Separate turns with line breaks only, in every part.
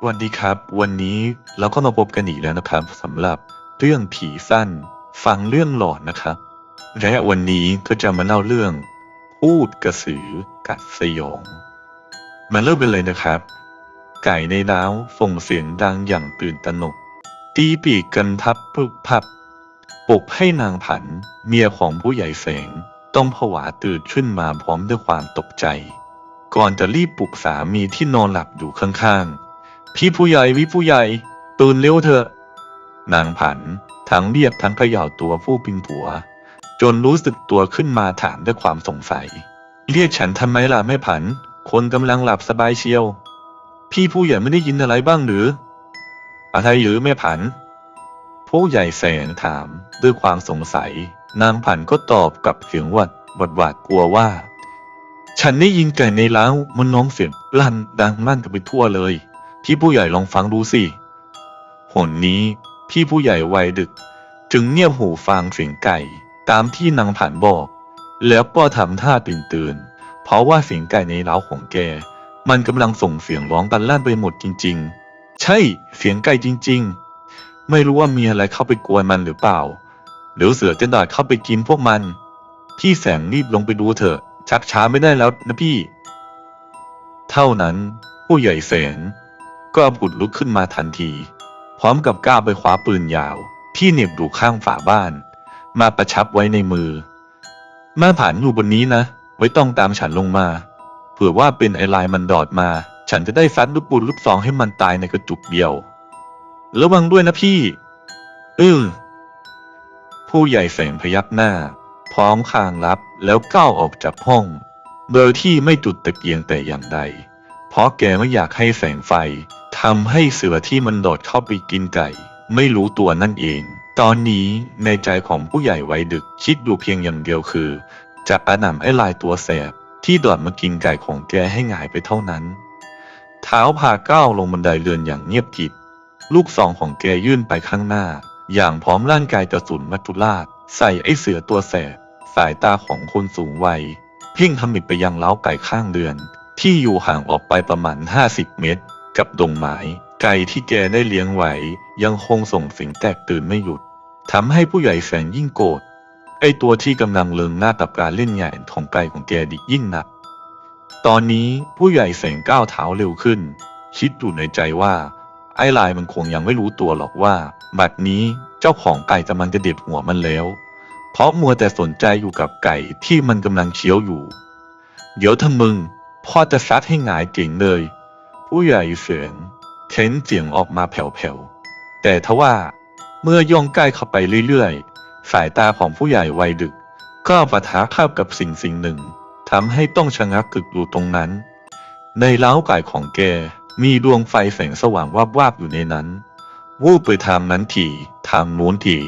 สวัสดีครับ วันนี้เราก็มาพบกันอีกแล้วนะครับสำหรับเรื่องผีสั้น ฟังเรื่องหลอนนะครับ และวันนี้ก็จะมาเล่าเรื่อง พูดกระสือกัดสยองมาเริ่มกันเลยนะครับ ไก่ในร้าวส่งเสียงดังอย่างตื่นตระหนก ตีปีกกันพับพึบพับปลุกให้นางผัน เมียของผู้ใหญ่แสง ต้องผวาตื่นขึ้นมาพร้อมด้วยความตกใจ ก่อนจะรีบปลุกสามีที่นอนหลับอยู่ข้างๆ พี่ผู้ใหญ่วิผู้ใหญ่ ตื่นเร็วเถอะ นางผันทั้งเรียบทั้งเขย่าตัวผู้เป็นผัว จนรู้สึกตัวขึ้นมาถามด้วยความสงสัย เรียกฉันทำไมล่ะแม่ผัน คนกำลังหลับสบายเชียว พี่ผู้ใหญ่ไม่ได้ยินอะไรบ้างหรือ อะไรหรือแม่ผัน ผู้ใหญ่แสงถามด้วยความสงสัย นางผันก็ตอบกับเสียงหวัดหวาดหวาดกลัวว่า ฉันได้ยินไก่ในเล้ามันน้องเสียงลั่นดังลั่นกันไปทั่วเลย พี่ผู้ใหญ่ลองฟังดูสิหนนี้พี่ผู้ใหญ่วัยดึก จึงเงียบหูฟังเสียงไก่ ตามที่นางผันบอก แล้วก็ทำท่าตื่นตื่น เพราะว่าเสียงไก่ในเล้าของแก มันกำลังส่งเสียงร้องกันลั่นไปหมดจริง ๆ ใช่เสียงไก่จริง ๆ ไม่รู้ว่ามีอะไรเข้าไปกวนมันหรือเปล่า หรือเสือจะดาดเข้าไปกินพวกมัน พี่แสงรีบลงไปดูเถอะ ชักช้าไม่ได้แล้วนะพี่ เท่านั้นผู้ใหญ่แสง ก็ผุดลุกขึ้นมาทันที พร้อมกับก้าวไปคว้าปืนยาว ที่เหน็บอยู่ข้างฝาบ้าน มาประชับไว้ในมือแม่ผ่านอยู่บนนี้นะ ไว้ต้องตามฉันลงมา เผื่อว่าเป็นไอลายมันดอดมา ฉันจะได้ซัดลูกปูนลูกซองให้มันตายในกระจุกเดียว ระวังด้วยนะพี่อือผู้ใหญ่แสงพยักหน้า พร้อมคางรับแล้วก้าวออกจากห้อง โดยที่ไม่จุดตะเกียงแต่อย่างใด เพราะแกไม่อยากให้แสงไฟ ทำให้เสือที่มันโดดเข้าไปกินไก่ ไม่รู้ตัวนั่นเอง ตอนนี้ในใจของผู้ใหญ่วัยดึกคิดอยู่เพียงอย่างเดียวคือ จะกระหน่ำไอ้ลายตัวแสบที่โดดมากินไก่ของแกให้หงายไปเท่านั้น เท้าพาก้าวลงบันไดเรือนอย่างเงียบกริบลูกซองของแกยื่นไปข้างหน้า อย่างพร้อมร่างกายจะสุนมัจจุราช ใส่ไอ้เสือตัวแสบสายตาของคนสูงวัยเพ่งทมิดไปยังเล้าไก่ข้างเรือน ที่อยู่ห่างออกไปประมาณ 50 เมตร กับดงไม้ ไก่ที่แกได้เลี้ยงไว้ยังคงส่งเสียงแตกตื่นไม่หยุดทำให้ผู้ใหญ่แสนยิ่งโกรธไอตัวที่กำลังเลิงหน้ากับการเล่นใหญ่ของไก่ของแกดิยิ่งหนัก ตอนนี้ผู้ใหญ่แสงก้าวเท้าเร็วขึ้น คิดอยู่ในใจว่า ไอ้ลายมันคงยังไม่รู้ตัวหรอกว่า บัดนี้เจ้าของไก่กำลังจะเด็ดหัวมันแล้ว เพราะมัวแต่สนใจอยู่กับไก่ที่มันกำลังเคี้ยวอยู่ เดี๋ยวถ้ามึงพ่อจะซัดให้หงายเก่งเลย ผู้ใหญ่เสียงเค้นเสียงออกมาแผ่วๆ แต่ทว่าเมื่อย่องใกล้เข้าไปเรื่อยๆ สายตาของผู้ใหญ่วัยดึก ก็ปะทะเข้ากับสิ่งสิ่งหนึ่งทำให้ต้องชะงักกึกอยู่ตรงนั้น ในเล้าไก่ของแกมีดวงไฟแสงสว่างวาบวาบๆอยู่ในนั้น วูบไปทางนั้นทีทางโน้นที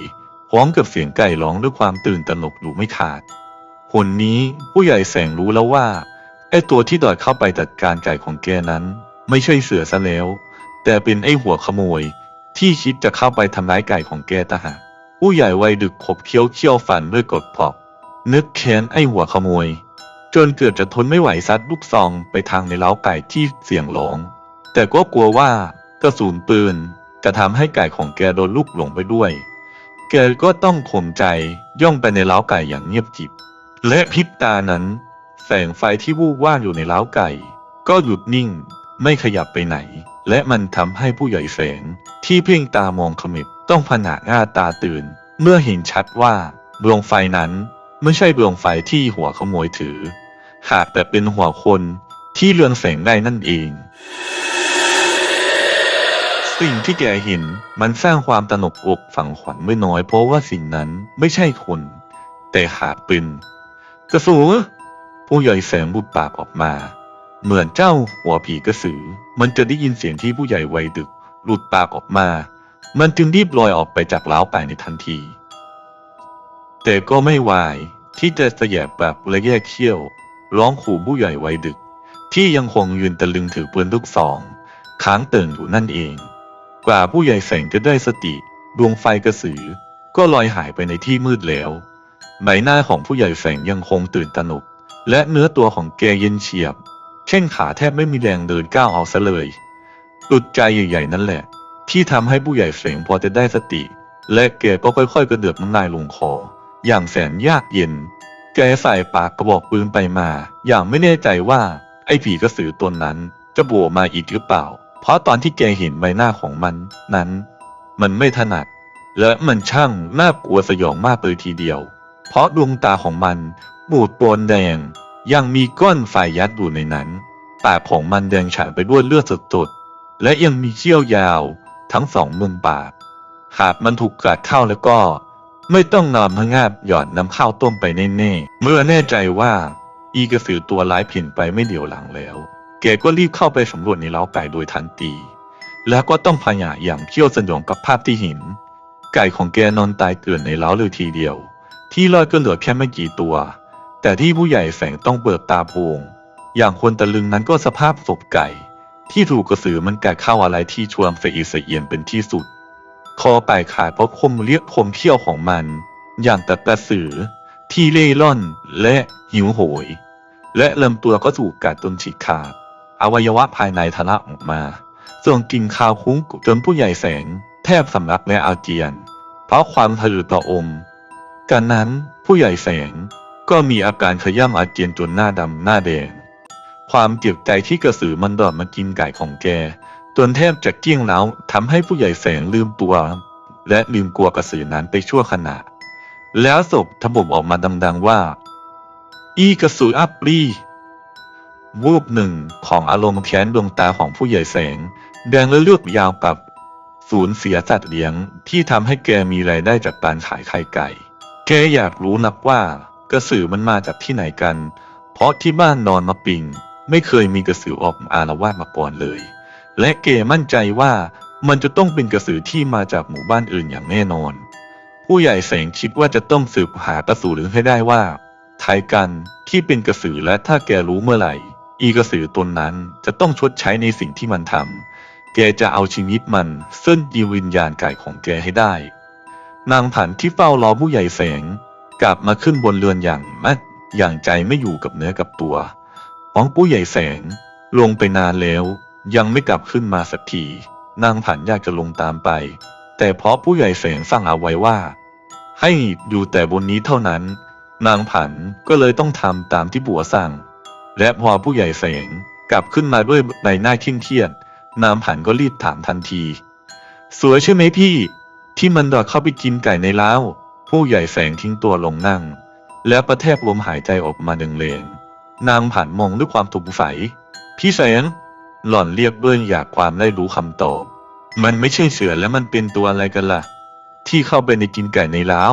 พร้อมกับเสียงไก่ร้องด้วยความตื่นตระหนกอยู่ไม่ขาดหนนี้ผู้ใหญ่แสงรู้แล้วว่าไอ้ตัวที่ดอดเข้าไปจัดการไก่ของแกนั้น ไม่ใช่เสือซะแล้ว แต่เป็นไอ้หัวขโมย ที่คิดจะเข้าไปทำร้ายไก่ของแกตะหากผู้ใหญ่วัยดึกขบเคี้ยวเคี้ยวฟันด้วยกดพอกนึกแค้นไอ้หัวขโมย จนเกือบจะทนไม่ไหวซัดลูกซองไปทางในเล้าไก่ที่เสียงร้องแต่ก็กลัวว่ากระสุนปืนจะทำให้ไก่ของแกโดนลูกหลงไปด้วย แกก็ต้องข่มใจย่องไปในเล้าไก่อย่างเงียบจิบ และพริบตานั้น แสงไฟที่วูบว่านอยู่ในเล้าไก่ ก็หยุดนิ่ง ไม่ขยับไปไหน และมันทำให้ผู้ใหญ่แสงที่เพ่งตามองขมิบต้องผนาหน้าตาตื่น เมื่อเห็นชัดว่าดวงไฟนั้นไม่ใช่ดวงไฟที่หัวขโมยถือ หากแต่เป็นหัวคนที่เรืองแสงได้นั่นเอง สิ่งที่แกเห็นมันสร้างความตะนกอกฝังขวัญไม่น้อย เพราะว่าสิ่งนั้นไม่ใช่คน แต่หากเป็นกระสือผู้ใหญ่แสงบุดปากออกมา เหมือนเจ้าหัวผีกระสือ มันจะได้ยินเสียงที่ผู้ใหญ่วัยดึกหลุดปากออกมา มันจึงรีบลอยออกไปจากเล้าวไก่ในทันที แต่ก็ไม่วายที่จะเสยบแบบและแยกเขี้ยว ร้องขู่ผู้ใหญ่วัยดึก ที่ยังคงยืนตะลึงถือปืนลูกซองค้างเติ่งอยู่นั่นเอง กว่าผู้ใหญ่แสงจะได้สติดวงไฟกระสือ ก็ลอยหายไปในที่มืดแล้วใบหน้าของผู้ใหญ่แสงยังคงตื่นตระหนกและเนื้อตัวของแกเย็นเฉียบ เช่นขาแทบไม่มีแรงเดินก้าวเอาซะเลยดุดใจใหญ่ๆนั่นแหละ ที่ทำให้ผู้ใหญ่เสงพอจะได้สติ และแกก็ค่อยๆกระเดือบน้ำลายลงคอ อย่างแสนยากเย็น แกใส่ปากกระบอกปืนไปมา อย่างไม่แน่ใจว่าไอ้ผีกระสือตัวนั้นจะโผล่มาอีกหรือเปล่า เพราะตอนที่แกเห็นใบหน้าของมันนั้น มันไม่ถนัด และมันช่างน่ากลัวสยองมากเลยทีเดียว เพราะดวงตาของมันบูดปนแดง ยังมีก้อนไฟยัดอยู่ในนั้น ปากของมันแดงฉานไปด้วยเลือดสดๆ และยังมีเขี้ยวยาวทั้งสองมุมปาก หากมันถูกกัดเข้าแล้วก็ ไม่ต้องนอนพะงาบหย่อนน้ำข้าวต้มไปแน่ๆ เมื่อแน่ใจว่าอีกระสือตัวร้ายผินไปไม่เดียวหลังแล้วแกก็รีบเข้าไปสำรวจในเล้าไก่โดยทันที แล้วก็ต้องพยาอย่างเที่ยวสยองกับภาพที่เห็น ไก่ของแกนอนตายเกลื่อนในเล้าเลยทีเดียว ที่รอดก็เหลือแค่ไม่กี่ตัว แต่ที่ผู้ใหญ่แสงต้องเปิดตาโพงอย่างคนตะลึงนั้นก็สภาพศพไก่ ที่ถูกกระสือมันกัดเข้าอะไรที่ชวมเสียเสียนเป็นที่สุด คอปลายขาดเพราะคมเรียกคมเขี้ยวของมัน อย่างแต่กระสือที่เล่ร่อนและหิวโหย และลำตัวก็ถูกกัดจนฉีกขาด อวัยวะภายในทะลักออกมา ส่งกินคาวคุ้งจนผู้ใหญ่แสง แทบสำลักและอาเจียน เพราะความทะลือต่ออมการนั้นผู้ใหญ่แสง ก็มีอาการขย้ำอาเจียนจนหน้าดำหน้าแดง ความเจ็บใจที่กระสือมันดอดมากินไก่ของแกจนแทบจะเกี้ยงแล้วทำให้ผู้ใหญ่แสงลืมตัว และลืมกลัวกระสือนั้นไปชั่วขณะ แล้วศพทบบออกมาดังๆว่า อีกระสืออัปรีวูบหนึ่งของอารมณ์แค้นดวงตาของผู้ใหญ่แสง แดงและเลือดยาวกับสูญเสียสัตว์เลี้ยงที่ทำให้แกมีรายได้จากการขายไข่ไก่ แกอยากรู้นักว่า กระสือมันมาจากที่ไหนกัน เพราะที่บ้านนอนมาปิง ไม่เคยมีกระสือออกมาอารวาสมาก่อนเลย และเกมั่นใจว่ามันจะต้องเป็นกระสือที่มาจากหมู่บ้านอื่นอย่างแน่นอน ผู้ใหญ่แสงคิดว่าจะต้องสืบหากระสือให้ได้ว่าใครกันที่เป็นกระสือและถ้าแกรู้เมื่อไหร่ อีกระสือตนนั้นจะต้องชดใช้ในสิ่งที่มันทำแกจะเอาชีวิตมันซึ่งยีวิญญาณไก่ของแกให้ได้ นางผันที่เฝ้ารอผู้ใหญ่แสง กลับมาขึ้นบนเรือนอย่างมัดอย่างใจไม่อยู่กับเนื้อกับตัวของผู้ใหญ่แสง ลงไปนานแล้ว ยังไม่กลับขึ้นมาสักทีนางผันอยากจะลงตามไป แต่เพราะผู้ใหญ่แสงสั่งเอาไว้ว่า ให้อยู่แต่บนนี้เท่านั้น นางผันก็เลยต้องทำตามที่บัวสั่ง และพอผู้ใหญ่แสงกลับขึ้นมาด้วยใบหน้าเคร่งเครียดนางผันก็รีบถามทันที สวยใช่ไหมพี่ ที่มันดอดเข้าไปกินไก่ในเล้า ผู้ใหญ่แสงทิ้งตัวลงนั่ง แล้วประแทบลมหายใจออกมาเดงๆนางผันมองด้วยความสงสัย พี่แสง หล่อนเรียกด้วยอยากความได้รู้คำตอบ มันไม่ใช่เสือแล้วมันเป็นตัวอะไรกันล่ะ ที่เข้าไปในกินไก่ในล้า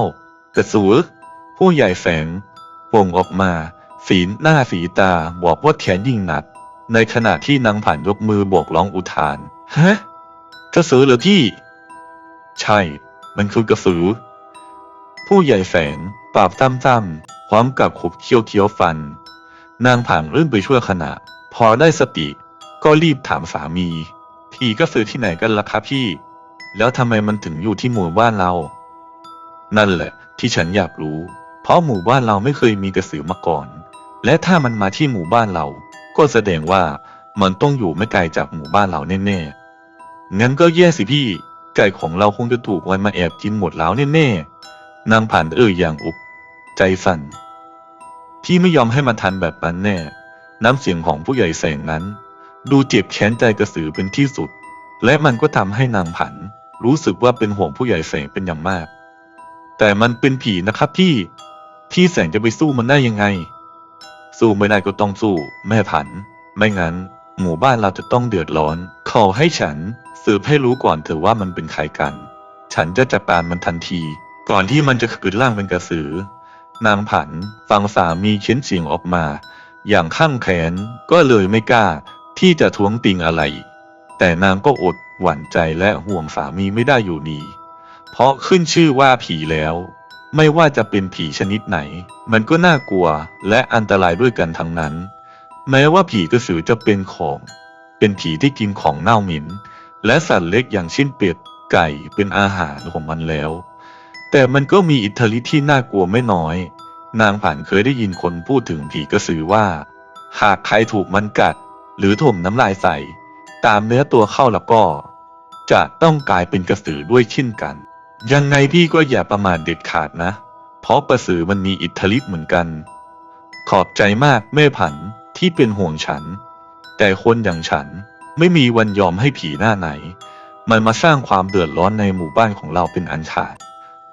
แต่สูผู้ใหญ่แสงโป่งออกมา สีหน้าสีตาบอกว่าแขนยิ่งหนัก ในขณะที่นางผ่านยกมือโบกร้องอุทาน ฮะ กระสือเหรือพี่ ใช่ มันคือกระสือ ผู้ใหญ่แสงปราบตั้มๆพร้อมกับขบเคี้ยวเคี้ยวฟัน นางผานรื่นไปชั่วขณะ พอได้สติ ก็รีบถามสามี พี่กระสือที่ไหนกันล่ะครับพี่ แล้วทำไมมันถึงอยู่ที่หมู่บ้านเรา นั่นแหละ ที่ฉันอยากรู้ เพราะหมู่บ้านเราไม่เคยมีกระสือมาก่อน และถ้ามันมาที่หมู่บ้านเรา ก็แสดงว่ามันต้องอยู่ไม่ไกลจากหมู่บ้านเราแน่ๆงั้นก็แย่สิพี่ ไก่ของเราคงจะถูกมันมาแอบกินหมดแล้วแน่ๆ นางผ่านเอ่ยอย่างอุก ใจสั่นพี่ไม่ยอมให้มันทันแบบนั้นแน่ น้ำเสียงของผู้ใหญ่แสงนั้น ดูเจ็บแค้นใจกระสือเป็นที่สุด และมันก็ทำให้นางผัน รู้สึกว่าเป็นห่วงผู้ใหญ่แสงเป็นอย่างมาก แต่มันเป็นผีนะครับพี่ พี่แสงจะไปสู้มันได้ยังไง สู้ไม่ได้ก็ต้องสู้ แม่ผัน ไม่งั้น หมู่บ้านเราจะต้องเดือดร้อน ขอให้ฉันสืบให้รู้ก่อนเถอะว่ามันเป็นใครกัน ฉันจะจัดการมันทันที ก่อนที่มันจะขืนร่างเป็นกระสือ นางผันฟังสามีเข็นเสียงออกมา อย่างข้างแขนก็เลยไม่กล้าที่จะท้วงติงอะไร แต่นางก็อดหวั่นใจและห่วงสามีไม่ได้อยู่ดีเพราะขึ้นชื่อว่าผีแล้ว ไม่ว่าจะเป็นผีชนิดไหน มันก็น่ากลัวและอันตรายด้วยกันทั้งนั้น แม้ว่าผีกระสือจะเป็นของ เป็นผีที่กินของเน่าหม็นและสัตว์เล็กอย่างเช่นเป็ดไก่เป็นอาหารของมันแล้ว แต่มันก็มีอิทธิฤทธิ์ที่น่ากลัวไม่น้อย นางผ่านเคยได้ยินคนพูดถึงผีกระสือว่า หากใครถูกมันกัด หรือถมน้ำลายใส่ตตามเนื้อตัวเข้าแล้วก็ จะต้องกลายเป็นกระสือด้วยเช่นกัน ยังไงพี่ก็อย่าประมาทเด็ดขาดนะ เพราะกระสือมันมีอิทธิฤทธิ์เหมือนกัน ขอบใจมากแม่ผันที่เป็นห่วงฉัน แต่คนอย่างฉันไม่มีวันยอมให้ผีหน้าไหน มันมาสร้างความเดือดร้อนในหมู่บ้านของเราเป็นอันขาด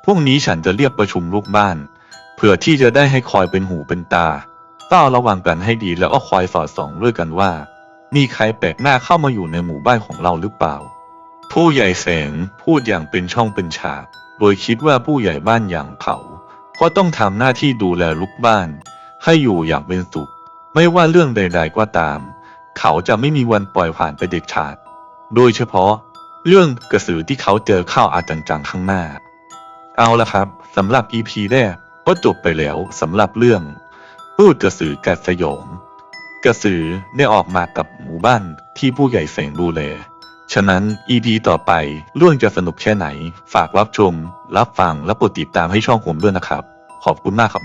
พวกนี้ฉันจะเรียกประชุมลูกบ้าน เพื่อที่จะได้ให้คอยเป็นหูเป็นตาเฝ้าระวังกันให้ดีแล้วก็คอยสอดส่องด้วยกันว่า มีใครแปลกหน้าเข้ามาอยู่ในหมู่บ้านของเราหรือเปล่า ผู้ใหญ่แสงพูดอย่างเป็นช่องเป็นฉาก โดยคิดว่าผู้ใหญ่บ้านอย่างเขา ก็ต้องทำหน้าที่ดูแลลูกบ้าน ให้อยู่อย่างเป็นสุข ไม่ว่าเรื่องใด ๆ ก็ตาม เขาจะไม่มีวันปล่อยผ่านไปเด็ดขาด โดยเฉพาะ เรื่องกระสือที่เขาเจอเข้าอาจังๆข้างหน้า เอาละครับสำหรับ EP แรกก็จบไปแล้วสำหรับเรื่องพูดกระสือกัดสยองกระสือได้ออกมากับหมู่บ้านที่ผู้ใหญ่แสงดูแล ฉะนั้น EP ต่อไปเรื่องจะสนุกแค่ไหน ฝากรับชม รับฟังและกดติดตามให้ช่องผมด้วยนะครับ ขอบคุณมากครับผม